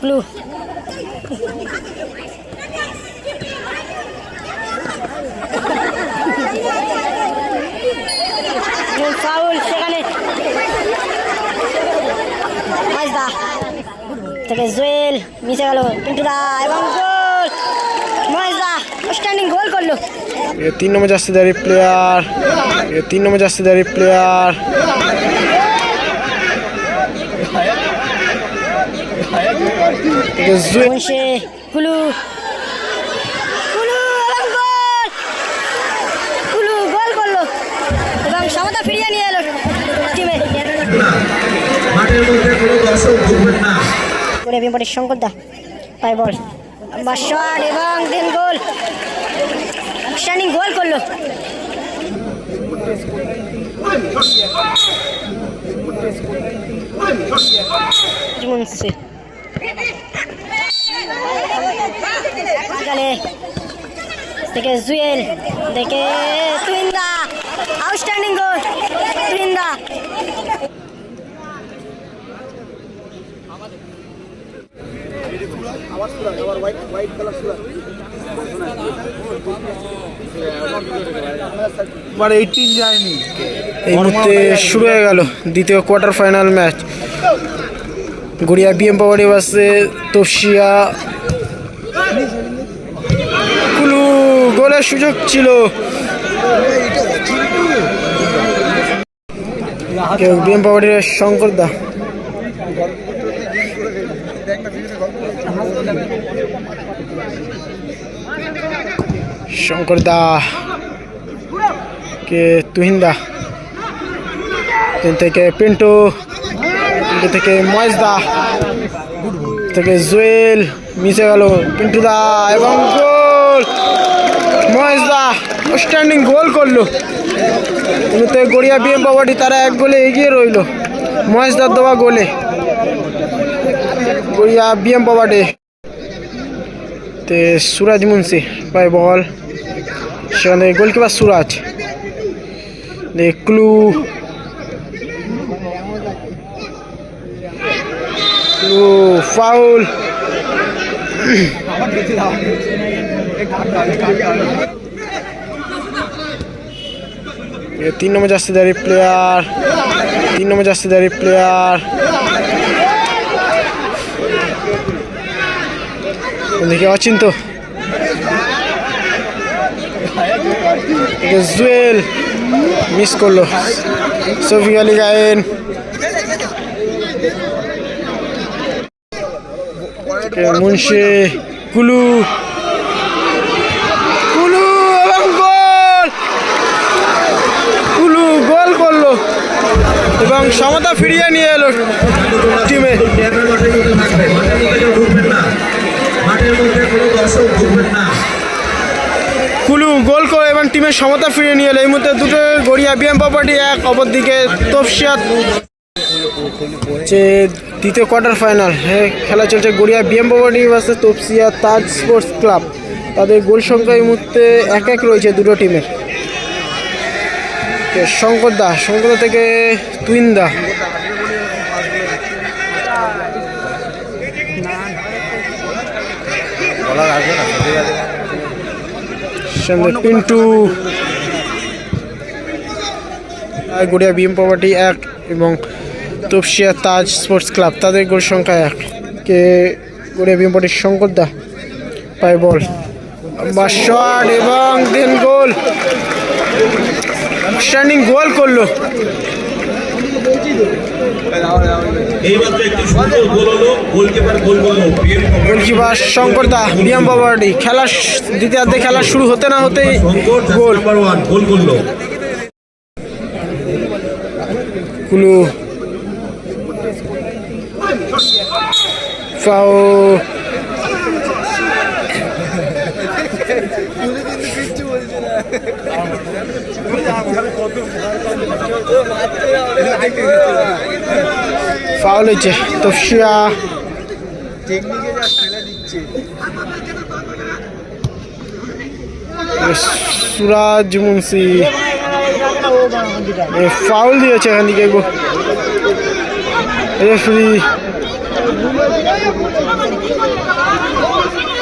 Clue. Foul মিশে গেল এবং গোল। স্ট্যান্ডিং গোল করল। তিন নম্বর জার্সিদারি প্লেয়ার তিন নম্বর জার্সিদারি প্লেয়ার মুন্সে কুলু কুলু এবং গোল! গোল করল। এবং সমতা ফিরিয়ে নিয়ে এলো টিমে। মাঠের মধ্যে কোনো দর্শক ঢুকবেন না শঙ্কর দা পাই বল এবং দেন গোল। স্ট্যান্ডিং গোল করল। মুন্সি এখানে থেকে জুয়েল দেখে টুইন্দা আউটস্ট্যান্ডিং গোল এই মুহূর্তে শুরু হয়ে গেল দ্বিতীয় quarter final match Garia BM পাওয়ারি বাসে তপসিয়া গোলের সুযোগ ছিল। বিএম পাওয়ারির শঙ্কর দা। শঙ্কর দা। কে তুহিন্দা তিন থেকে পিন্টু। পিন্টু থেকে মহেশদা থেকে জুয়েল। মিশে গেল পিন্টু দা এবং স্ট্যান্ডিং গোল করল। কিন্তু গড়িয়া বিএম বাবাটি তারা এক গোলে এগিয়ে রইল। মহেশদার দেওয়া গোলে। গড়িয়া বিএম বাবাটি তে সুরাজ মুন্সি পাই বল সেখানে গোলকিপার সুরাজ। ক্লু। ক্লু ফাউল তিন নম্বর জার্সিদারি প্লেয়ার তিন নম্বর জার্সিদারি প্লেয়ার দেখি অচিন্ত। জুয়েল মিস করল। সফি আলী গায়েন। মুন্সি, কুলু এবং গোল কুলু গোল করল এবং সমতা ফিরিয়ে নিয়ে এলো টিমে। কুলু গোল করে এবং টিমের সমতা ফিরিয়ে নিয়ে এলো। এই মুহূর্তে দুটো গড়িয়া বিএম প্রপার্টি এক অপরদিকে তপসিয়া যে দ্বিতীয় কোয়ার্টার ফাইনাল হ্যাঁ খেলা চলছে Garia BM property versus Topsia Taj sports club তাদের গোল সংখ্যা এই মুহূর্তে এক এক রয়েছে দুটো টিমের শঙ্কর দা, শঙ্কর থেকে তুইন দা। সঙ্গে পিন্টু গড়িয়া বিএম প্রপার্টি এক এবং তপসিয়া তাজ স্পোর্টস ক্লাব তাদের গোল সংখ্যা এক। কে, গড়িয়া বিএম প্রপার্টির শঙ্কর দা, পায় বল। বা শট এবং দেন গোল। স্ট্যান্ডিং গোল করল গোলকিপার শঙ্কর দা বিএম প্রপার্টি খেলা দ্বিতীয়ার্ধে খেলা শুরু হতে না হতেই শঙ্কর গোল। গোল করল। কুলু ফাও ফাউল হয়েছে। তফসিয়া সুরাজ মুন্সি। ফাউল দিয়েছে এখান থেকে রেফারি।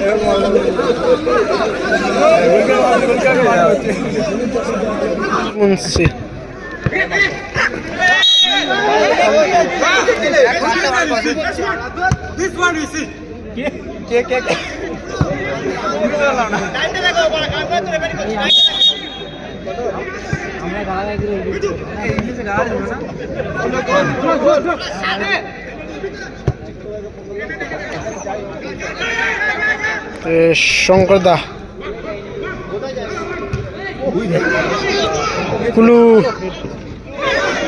ফাইনাল এবারে ডিভিশন চূড়ান্ত ডিভিশন চূড়ান্ত কোনো প্লেয়ার উত্তেজিত হবেন না মুন্সি এ, শঙ্কর দা। কুলু।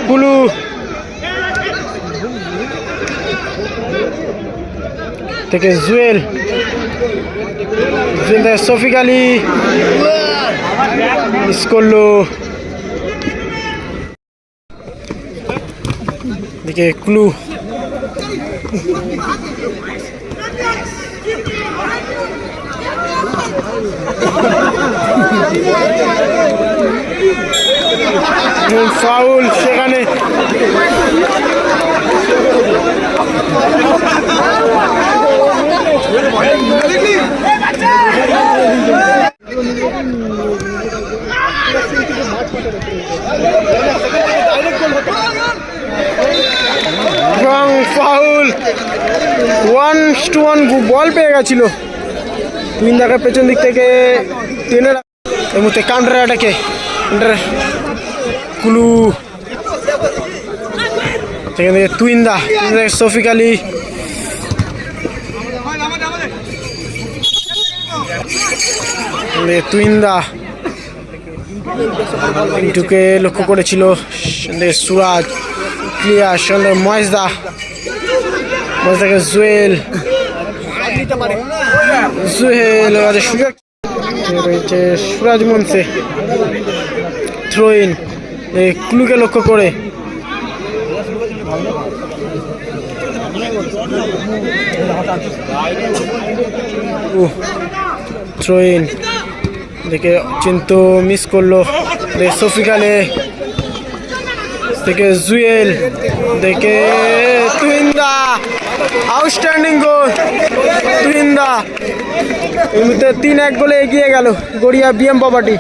কুলু। থেকে জুয়েল। জুয়েল থেকে শফিক আলী। মিস করল দিকে ক্লু। ফাউল সেখানে। Foul one two one ball পেয়ে গেছিল। তিন দেখা পেছন দিক থেকে টেনে রাখ- এই মুহূর্তে কাউন্টার কাউন্টার কুলু। সেখান থেকে তুইন্দা শফিক আলী। তুইন্দা পিন্টুকে লক্ষ্য করেছিল। সুরাজ, ক্লিয়ার। সেখান থেকে মহেশদা মহেশদাকে জুয়েল। জুয়েল আছে সুরাজ মনসে থ্রো ইন ক্লুকে লক্ষ্য করে থ্রো ইন দেখে, চিন্তু মিস করল, দেখে সফিকালে দেখে জুয়েল, দেখে তুইন্দা আউটস্ট্যান্ডিং গোল তুইন্দা এই তিন এক গোলে এগিয়ে গেল গড়িয়া বিএম প্রপার্টি